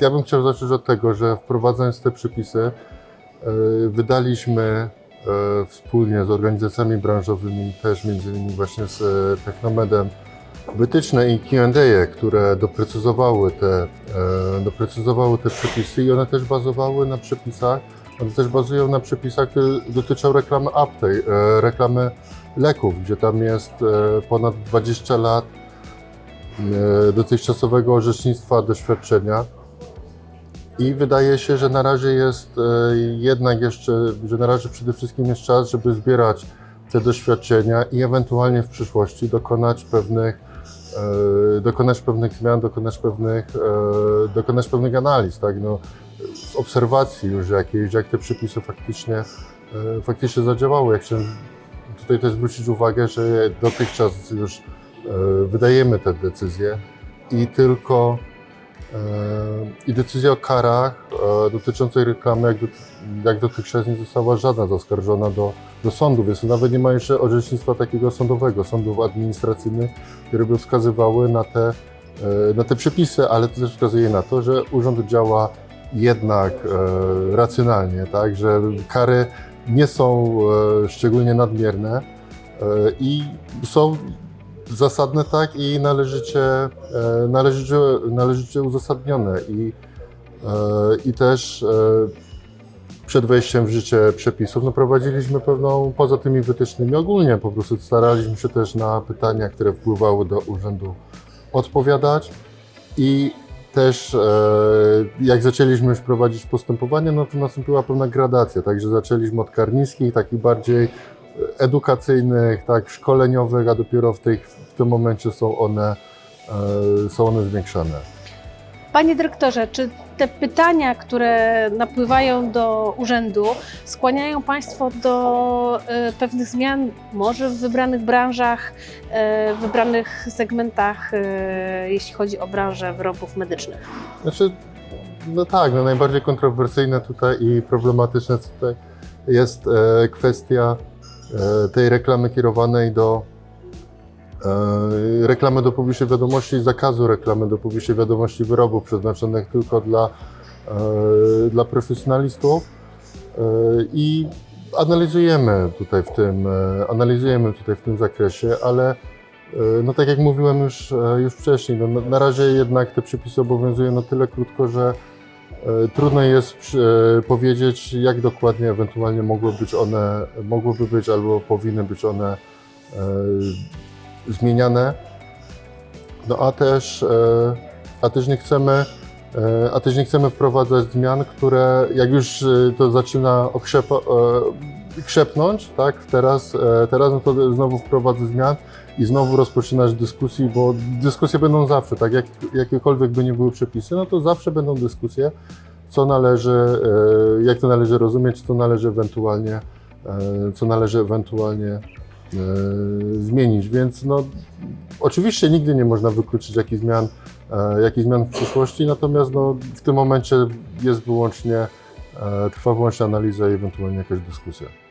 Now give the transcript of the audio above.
ja bym chciał zacząć od tego, że wprowadzając te przepisy, e, wydaliśmy e, wspólnie z organizacjami branżowymi, też między innymi właśnie z e, Technomedem, wytyczne i Q&A, które doprecyzowały te, doprecyzowały te przepisy i one też bazowały na przepisach, one też bazują na przepisach, które dotyczą reklamy Aptej, reklamy leków, gdzie tam jest ponad 20 lat dotychczasowego orzecznictwa, doświadczenia. I wydaje się, że na razie jest e, jednak jeszcze, że na razie przede wszystkim jest czas, żeby zbierać te doświadczenia i ewentualnie w przyszłości dokonać pewnych, e, dokonać pewnych zmian, dokonać pewnych, e, dokonać pewnych analiz, tak? No, z obserwacji już jakiejś, jak te przepisy faktycznie, faktycznie zadziałały. Jak chciałem tutaj też zwrócić uwagę, że dotychczas już wydajemy te decyzje i tylko i decyzja o karach e, dotyczącej reklamy, jak, doty, jak dotychczas nie została żadna zaskarżona do, do sądu, więc nawet nie ma jeszcze orzecznictwa takiego sądowego, sądów administracyjnych, które by wskazywały na te, e, na te przepisy, ale to też wskazuje na to, że urząd działa jednak e, racjonalnie, tak, że kary nie są e, szczególnie nadmierne e, i są zasadne tak i należycie, e, należycie, należycie uzasadnione. I, e, i też e, przed wejściem w życie przepisów no, prowadziliśmy pewną, poza tymi wytycznymi ogólnie, po prostu staraliśmy się też na pytania, które wpływały do urzędu odpowiadać. I też jak zaczęliśmy już prowadzić postępowanie, no to nastąpiła pewna gradacja, także zaczęliśmy od kar niskich, takich bardziej edukacyjnych, tak, szkoleniowych, a dopiero w, w tym momencie są one, e, są one zwiększane. Panie dyrektorze, czy te pytania, które napływają do urzędu, skłaniają Państwo do e, pewnych zmian, może w wybranych branżach, e, w wybranych segmentach, jeśli chodzi o branżę wyrobów medycznych? Znaczy, no tak, no najbardziej kontrowersyjne tutaj i problematyczne tutaj jest kwestia tej reklamy kierowanej do reklamy do publicznej wiadomości zakazu reklamy do publicznej wiadomości wyrobów przeznaczonych tylko dla, e, dla profesjonalistów. E, i analizujemy tutaj w tym, e, analizujemy tutaj w tym zakresie, ale e, no tak jak mówiłem już, e, już wcześniej, no, na- razie jednak te przepisy obowiązują na tyle krótko, że e, trudno jest e, powiedzieć, jak dokładnie ewentualnie mogły być one, mogłyby być albo powinny być one e, zmieniane. No a też, e, a też nie chcemy, e, a też nie chcemy wprowadzać zmian, które jak już e, to zaczyna krzepnąć, tak, teraz, teraz no to znowu wprowadzę zmian i znowu rozpoczynasz dyskusji, bo dyskusje będą zawsze, tak, jak, jakiekolwiek by nie były przepisy, no to zawsze będą dyskusje, co należy, jak to należy rozumieć, co należy ewentualnie, co należy ewentualnie zmienić, więc no, oczywiście nigdy nie można wykluczyć jakichś zmian, e, jakichś zmian w przyszłości, natomiast no, w tym momencie jest wyłącznie, e, trwa wyłącznie analiza i ewentualnie jakaś dyskusja.